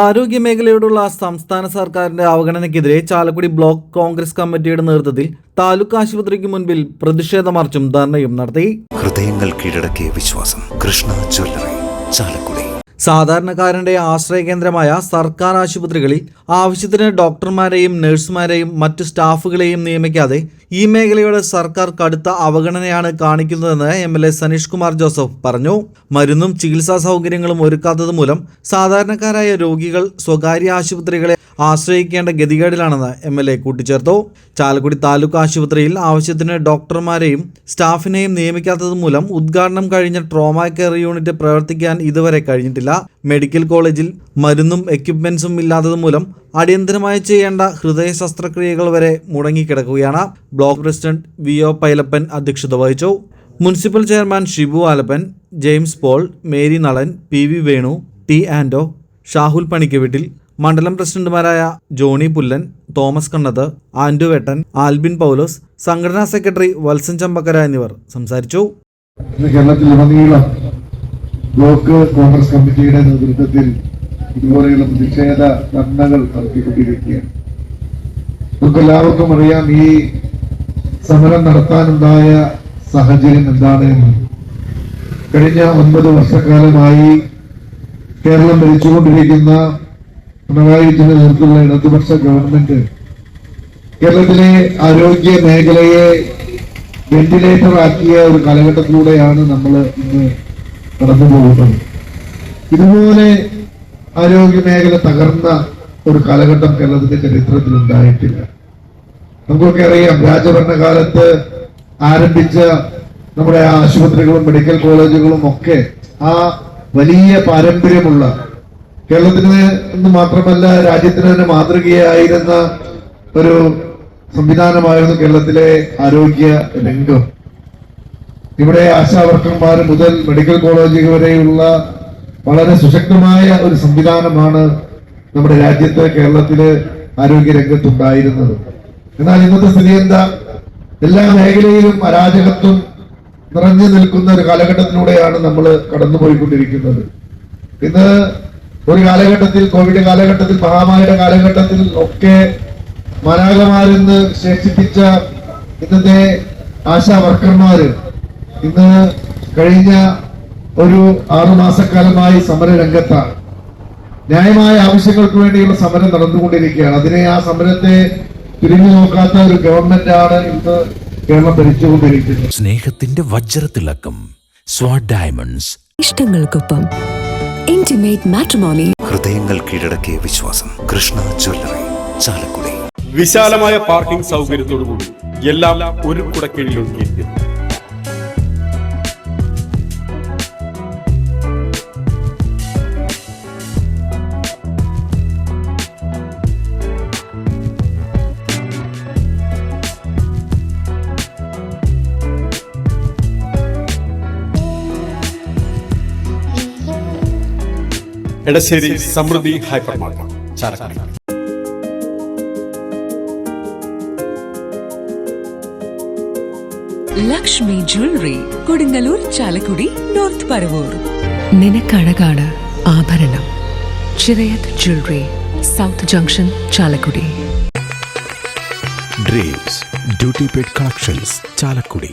ആരോഗ്യ മേഖലയോടുള്ള സംസ്ഥാന സർക്കാരിന്റെ അവഗണനയ്ക്കെതിരെ ചാലക്കുടി ബ്ലോക്ക് കോൺഗ്രസ് കമ്മിറ്റിയുടെ നേതൃത്വത്തിൽ താലൂക്ക് ആശുപത്രിക്ക് മുൻപിൽ പ്രതിഷേധ മാർച്ചും ധർണയും നടത്തി. ഹൃദയങ്ങൾ കീഴടക്കിയ വിശ്വാസം. കൃഷ്ണ ജ്വല്ലറി ചാലക്കുടി. സാധാരണക്കാരന്റെ ആശ്രയകേന്ദ്രമായ സർക്കാർ ആശുപത്രികളിൽ ആവശ്യത്തിന് ഡോക്ടർമാരെയും നഴ്സുമാരെയും മറ്റു സ്റ്റാഫുകളെയും നിയമിക്കാതെ ഈ മേഖലയുടെ സർക്കാർ കടുത്ത അവഗണനയാണ് കാണിക്കുന്നതെന്ന് M L A Saneesh Kumar Joseph പറഞ്ഞു. മരുന്നും ചികിത്സാ സൗകര്യങ്ങളും ഒരുക്കാത്തത് മൂലം സാധാരണക്കാരായ രോഗികൾ സ്വകാര്യ ആശുപത്രികളെ ആശ്രയിക്കേണ്ട ഗതികേടിലാണെന്ന് എം എൽ എ കൂട്ടിച്ചേർത്തു. ചാലക്കുടി താലൂക്ക് ആശുപത്രിയിൽ ആവശ്യത്തിന് ഡോക്ടർമാരെയും സ്റ്റാഫിനെയും നിയമിക്കാത്തത് മൂലം ഉദ്ഘാടനം കഴിഞ്ഞ ട്രോമ കെയർ യൂണിറ്റ് പ്രവർത്തിക്കാൻ ഇതുവരെ കഴിഞ്ഞിട്ടില്ല. മെഡിക്കൽ കോളേജിൽ മരുന്നും എക്യുപ്മെന്റ്സും ഇല്ലാത്തത് മൂലം അടിയന്തരമായി ചെയ്യേണ്ട ഹൃദയ ശസ്ത്രക്രിയകൾ വരെ മുടങ്ങിക്കിടക്കുകയാണ്. Block president V O Pailappan അധ്യക്ഷത വഹിച്ചു. Municipal chairman Shibu Alappan James Paul Mary Nalan P V Venu T Anto Shahul Panikkaveettil മണ്ഡലം പ്രസിഡന്റുമാരായ Johnny Pullan Thomas Kannath Andu Vettan Albin Paulose സംഘടനാ സെക്രട്ടറി വത്സൻ ചമ്പക്കര എന്നിവർ സംസാരിച്ചു. കേരളത്തിലുടനീളം ബ്ലോക്ക് കോൺഗ്രസ് കമ്മിറ്റിയുടെ നേതൃത്വത്തിൽ ഇതുപോലെയുള്ള പ്രതിഷേധ ധർണകൾ നടത്തിക്കൊണ്ടിരിക്കുകയാണ്. നമുക്കെല്ലാവർക്കും അറിയാം ഈ സമരം നടത്താനുണ്ടായ സാഹചര്യം എന്താണ് എന്ന്. കഴിഞ്ഞ ഒൻപത് വർഷക്കാലമായി കേരളം ഭരിച്ചുകൊണ്ടിരിക്കുന്ന പിണറായി വിജയന്റെ നേതൃത്വത്തിലുള്ള ഇടതുപക്ഷ ഗവൺമെന്റ് കേരളത്തിലെ ആരോഗ്യ മേഖലയെ വെന്റിലേറ്റർ ആക്കിയ ഒരു കാലഘട്ടത്തിലൂടെയാണ് നമ്മൾ ഇന്ന് കടന്നു പോകുന്നത്. ഇതുപോലെ ആരോഗ്യ മേഖല തകർന്ന ഒരു കാലഘട്ടം കേരളത്തിന്റെ ചരിത്രത്തിൽ ഉണ്ടായിട്ടില്ല. നമുക്കൊക്കെ അറിയാം രാജഭരണകാലത്ത് ആരംഭിച്ച നമ്മുടെ ആശുപത്രികളും മെഡിക്കൽ കോളേജുകളും ഒക്കെ ആ വലിയ പാരമ്പര്യമുള്ള കേരളത്തിന് എന്ന് മാത്രമല്ല രാജ്യത്തിന് തന്നെ മാതൃകയായിരുന്ന ഒരു സംവിധാനമായിരുന്നു കേരളത്തിലെ ആരോഗ്യ രംഗം. ഇവിടെ ആശാവർക്കർമാർ മുതൽ മെഡിക്കൽ കോളേജുകൾ വരെയുള്ള വളരെ സുശക്തമായ ഒരു സംവിധാനമാണ് നമ്മുടെ രാജ്യത്ത് കേരളത്തിൽ ആരോഗ്യ രംഗത്തുണ്ടായിരുന്നത്. എന്നാൽ ഇന്നത്തെ സ്ഥിതി എന്താ? എല്ലാ മേഖലയിലും അരാജകത്വം നിറഞ്ഞു നിൽക്കുന്ന ഒരു കാലഘട്ടത്തിലൂടെയാണ് നമ്മൾ കടന്നുപോയിക്കൊണ്ടിരിക്കുന്നത്. ഇന്ന് ഒരു കാലഘട്ടത്തിൽ കോവിഡ് കാലഘട്ടത്തിൽ മഹാമാരിയുടെ കാലഘട്ടത്തിൽ ഒക്കെ മാലാകമാരെന്ന് ശേഷിപ്പിച്ച ഇന്നത്തെ ആശാ വർക്കർമാര് ഇന്ന് കഴിഞ്ഞ ഒരു ആറുമാസക്കാലമായി സമര രംഗത്താണ്. ന്യായമായ ആവശ്യങ്ങൾക്ക് വേണ്ടിയുള്ള സമരം നടന്നുകൊണ്ടിരിക്കുകയാണ്. അതിനെ ആ സമരത്തെ തിരിഞ്ഞു നോക്കാത്ത ഒരു ഗവൺമെന്റാണ് ഇന്ന് കേരളം ഭരിച്ചുകൊണ്ടിരിക്കുന്നത്. സ്നേഹത്തിന്റെ വജ്രത്തിളക്കം സ്വാഡ് ഡയമണ്ട്സ്. ഇഷ്ടങ്ങൾക്കൊപ്പം ഇന്റിമേറ്റ് മാട്രിമോണി ഹൃദയങ്ങൾ കീഴടക്കിയ വിശ്വാസം. കൃഷ്ണ ജ്വല്ലറി ചാലക്കുടി. വിശാലമായ പാർക്കിംഗ് സൗകര്യത്തോടുകൂടി എല്ലാം ഒരു കുടക്കീഴിൽ Edassery Samruddhi hypermarket Chalakudy. Lakshmi jewellery Kodungallur Chalakudy north Paravur. നിനക്കഴകാണ് ആഭരണം. Chirayath jewellery south junction Chalakudy. Dreams duty paid collections Chalakudy.